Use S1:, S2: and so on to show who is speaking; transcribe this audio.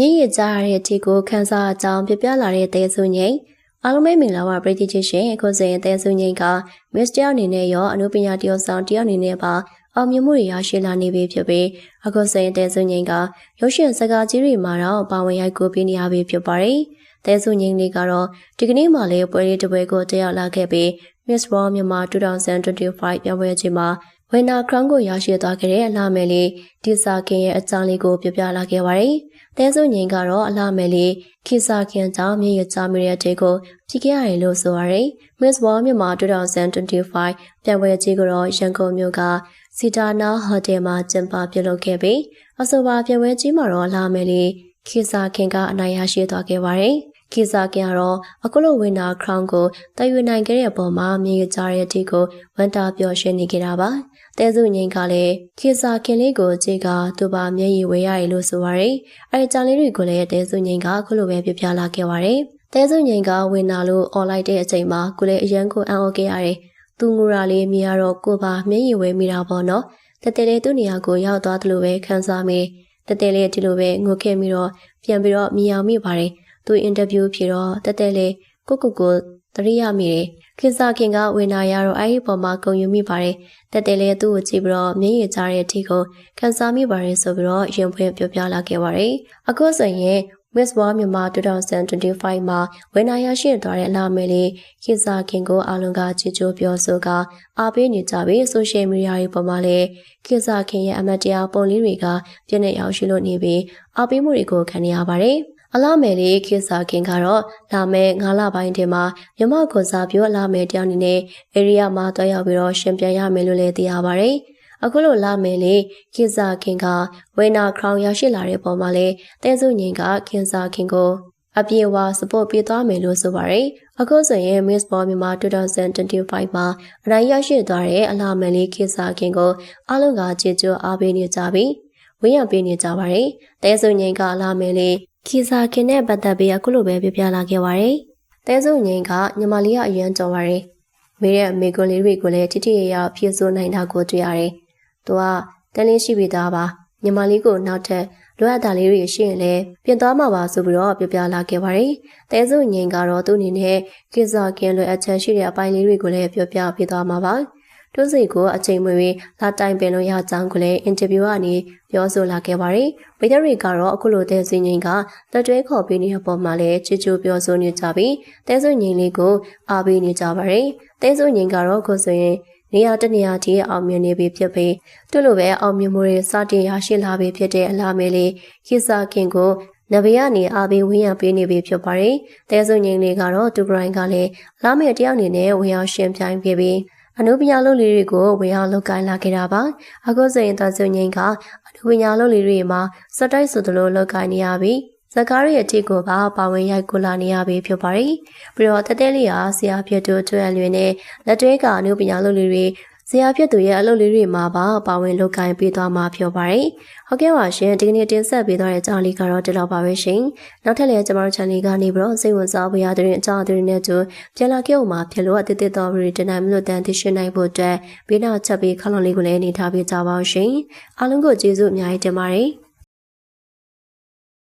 S1: မြင့်ရကြရတဲ့အထီကိုခန်းစားအကြောင်းပြပြလာတဲ့တဲဆုငိမ့်အားလုံးပဲမင်္ဂလာပါပရိသတ်ချင်းရှင်အခုဆိုရင်တဲဆုငိမ့်ကမစ္စတယောက်အနေနဲ့ရောအနုပညာတယောက်ဆောင်တယောက်အနေနဲ့ပါအောင်မြင်မှုတွေရရှိလာနေပြီဖြစ်ပြီးအခုဆိုရင်တဲဆုငိမ့်ကရုပ်ရှင်စကားကြီးတွေမှာတော့ပါဝင်ရိုက်ကူပေးနေရပြီဖြစ်ပါတယ်တဲဆုငိမ့်လေးကတော့ဒီကနေ့မှလည်းပွဲလေးတစ်ပွဲကိုတက်ရောက်လာခဲ့ပြီး Miss World မြန်မာ2025ပြပွဲချိန်မှာ ဝင်းနာခရောင်းကိုရရှိသွားခဲ့တဲ့အလားမယ်လေးဒီစာခင်ရဲ့အကြောင်းလေးကိုပြပြလာခဲ့ပါတယ်။တဲစုငိန်ကတော့အလားမယ်လေးခိစာခင်ကြောင့်မြေရချမိတဲ့အထိကိုဖြစ်ခဲ့ရတယ်လို့ဆိုရတယ်။ Miss World မြန်မာ2025ပြပွဲကြီးကတော့ရန်ကုန်မြို့ကစီတာနာဟိုတယ်မှာကျင်းပပြုလုပ်ခဲ့ပြီးအဆိုပါပြပွဲကြီးမှာတော့အလားမယ်လေးခိစာခင်ကအနိုင်ရရှိသွားခဲ့ပါတယ်။ခိစာကင်ကတော့အခုလိုဝင်းနာခရောင်းကိုတည်ယူနိုင်ခဲ့တဲ့အပေါ်မှာမြေရကြတဲ့အထိကိုဝန်တာပျော်ရွှင်နေကြတာပါ တဲစုငိန်ကလည်းခေစာခင်လေးကိုကြည့်ကသူပါမျက်ရည်ဝေရတယ်လို့ဆိုပါရယ်အဲဒီကြောင်လေးတွေကိုလည်းတဲစုငိန်ကခုလိုပဲပြပြလာခဲ့ပါတယ်တဲစုငိန်ကဝင်လာလို့អော်လိုက်တဲ့အချိန်မှာကိုလည်းအရန်ကိုအံ့ဩခဲ့ရတယ်သူငူရာလေးမြင်ရတော့ကိုပါမျက်ရည်ဝေမိတာပေါ့နော်တတဲလေးသူ့နေရာကိုရောက်သွားသလိုပဲခံစားမိတတဲလေးဒီလိုပဲငိုခဲ့ပြီးတော့ပြန်ပြီးတော့မြင်အောင်မိပါတယ်သူအင်တာဗျူးဖြေတော့တတဲလေးကိုကိုကိုတရိယာမိတယ် ခင်စာခင်ကဝင်လာရတော့အဲ့ဒီပေါ်မှာဂုံယူမိပါတယ်တက်တယ်လည်းသူ့ကိုကြည့်ပြီးတော့မျက်ရည်ကျတဲ့အထိကိုခန်းစားမိပါတယ်ဆိုပြီးတော့ရင်ဖွင့်ပြောပြလာခဲ့ပါတယ်အခုဆိုရင် Miss World မြန်မာ2025မှာဝင်နာရရှိသွားတဲ့အလားမယ်လေးခင်စာခင်ကိုအားလုံးကချီချိုးပြောဆိုကအားပေးနေကြပြီး social media တွေပေါ်မှာလည်းခင်စာခင်ရဲ့အမတ်တရားပုံလေးတွေကပြည့်နေရောက်ရှိလို့နေပြီးအားပေးမှုတွေကိုခံနေရပါတယ် အလားမယ်လေးခေစာခင်ကတော့လာမယ်9လပိုင်းထဲမှာမြမကွန်စာပြောအလားမယ်တယောက်အနေနဲ့ဧရိယာမှာတွားရောက်ပြီးတော့ရှင်ပြန်ရမယ်လို့လည်းသိရပါတယ်။အခုလိုလာမယ်လေခေစာခင်ကဝေနာခရောင်ရရှိလာတဲ့ပုံမှာလည်းတဲစုငင်ကခင်စာခင်ကိုအပြေဝါစပို့ပေးသွားမယ်လို့ဆိုပါတယ်။အခုဆိုရင် Miss Ball မြန်မာ2025မှာအနိုင်ရရှိသွားတဲ့အလားမယ်လေးခေစာခင်ကိုအားလုံးကကြည်ကြိုအားပေးနေကြပြီးဝင်းရပေးနေကြပါတယ်။တဲစုငင်ကအလားမယ်လေး ခီစာခင်နဲ့ပတ်သက်ပြီးအခုလိုပဲပြပြလာခဲ့ပါတယ်။တဲစုငိန်ကညီမလေးကအရန်ကြော်ပါတယ်။မိရဲ့မိကွန်လေးတွေကိုလည်းတိတိယယဖြည့်ဆို့နိုင်တာကိုတွေ့ရတယ်။သူကတန်းလေးရှိပြီးသားပါ။ညီမလေးကိုနောက်ထပ်လိုအပ်တာလေးတွေရှိရင်လည်းပြင်သွားမှာပါဆိုပြီးတော့ပြပြလာခဲ့ပါတယ်။တဲစုငိန်ကတော့သူ့အနေနဲ့ကိစ္စကင်းလိုအပ်ချက်ရှိတဲ့အပိုင်းလေးတွေကိုလည်းပြပြပေးသွားမှာပါ။ တွန်းစိတ်ကိုအချိန်မွေလာတိုင်ပင်လို့ရကြောင်းကိုလည်းအင်တာဗျူးကနေပြောဆိုလာခဲ့ပါတယ်။ဗိဒရီကတော့အခုလိုတဲ့စင်ငိန်ကလက်တွဲခေါ်ပေးနေတဲ့ပုံမှာလည်းချစ်ချူပြောဆိုနေကြပြီးတဲဆွငိန်လေးကိုအားပေးနေကြပါတယ်။တဲဆွငိန်ကတော့ကိုဆိုရင်နေရာတနေရာကြီးအောင်မြင်နေပြီဖြစ်ပြီးသူ့လိုပဲအောင်မြင်မှုတွေစတင်ရရှိလာပြီဖြစ်တဲ့အလားမဲလေးခိစာခင်ကိုနဘေကနေအာဘေးဝင်းရပေးနေပြီဖြစ်ပါတယ်။တဲဆုငိန်လေးကတော့တူဂရိုင်းကလည်းလာမယ့်တယောက်အနေနဲ့ဝင်ရောက်ရှင်ပြိုင်ပြပြီး အနုပညာလုပ်လေးတွေကိုဝင်အောင်လုပ်ကိုင်းလာခဲ့တာပါအခုဆိုရင်တော်စုငိန်ကအနုပညာလုပ်လေးတွေမှာစတိုက်ဆိုသလိုလုပ်ကိုင်းနေရပြီးဇကားရဲ့အထစ်ကိုပါပါဝင်ရိုက်ကူလာနေရပြီဖြစ်ပါတယ်ပြီးတော့တတဲလေးဟာဆရာဖြစ်သူကျွမ်းလွင်နဲ့လက်တွဲကအနုပညာလုပ်လေးတွေ ဆရာဖြစ်သူရဲ့အလုပ်လေးတွေမှာပါပါဝင်လုပ်ကိုင်ပေးသွားမှာဖြစ်ပါတယ်။ဟုတ်ကဲ့ပါရှင်ဒီကနေ့တင်ဆက်ပေးသွားတဲ့အကြောင်းလေးကတော့ဒီလောက်ပါပဲရှင်။နောက်ထပ်လည်းကျွန်တော်တို့ channel ကနေပြီးတော့စိတ်ဝင်စားဖို့ရတဲ့အကြောင်းအသေးတွေနဲ့တူပြန်လာခဲ့အောင်မှာဖြစ်လို့အသစ်သစ်တော်ရီတင်နိုင်မလို့တန်သိရှိနိုင်ဖို့အတွက်ဘေးနာချက်ပြီးခလုံးလေးကိုလည်းနေထားပေးကြပါအောင်ရှင်။အားလုံးကိုကျေးဇူးအများကြီးတင်ပါတယ်။